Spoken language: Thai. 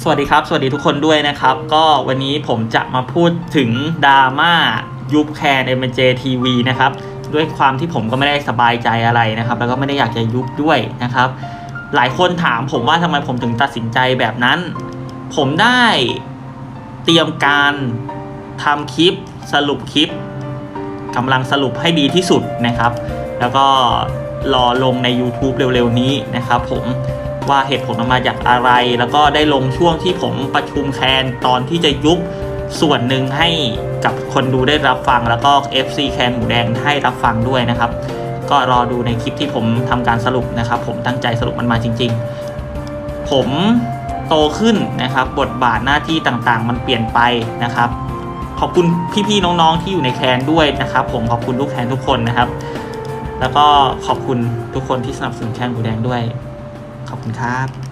สวัสดีครับ สวัสดีทุกคนด้วยนะครับ ก็วันนี้ผมจะมาพูดถึงดราม่ายุบแคนเอ็มเจทีวีนะครับ ด้วยความที่ผมก็ไม่ได้สบายใจอะไรนะครับ แล้วก็ไม่ได้อยากจะยุบด้วยนะครับ หลายคนถามผมว่าทำไมผมถึงตัดสินใจแบบนั้น ผมได้เตรียมการทำคลิปสรุปคลิปกำลังสรุปให้ดีที่สุดนะครับ แล้วก็รอลงใน YouTube เร็วๆนี้นะครับผม ว่าเหตุผลมันมาจากอะไร แล้วก็ได้ลงช่วงที่ผมประชุมแคนตอนที่จะยุบส่วนหนึ่งให้กับคนดูได้รับฟัง แล้วก็ FC แคนหมูแดงให้รับฟังด้วยนะครับ ก็รอดูในคลิปที่ผมทำการสรุปนะครับ ผมตั้งใจสรุปมันมาจริง ๆ ผมโตขึ้นนะครับ บทบาทหน้าที่ต่างๆ มันเปลี่ยนไปนะครับ ขอบคุณพี่ๆน้องๆที่อยู่ในแคนด้วยนะครับ ผมขอบคุณลูกแคนทุกคนนะครับ แล้วก็ขอบคุณทุกคนที่สนับสนุนแคนหมูแดงด้วย ขอบคุณครับ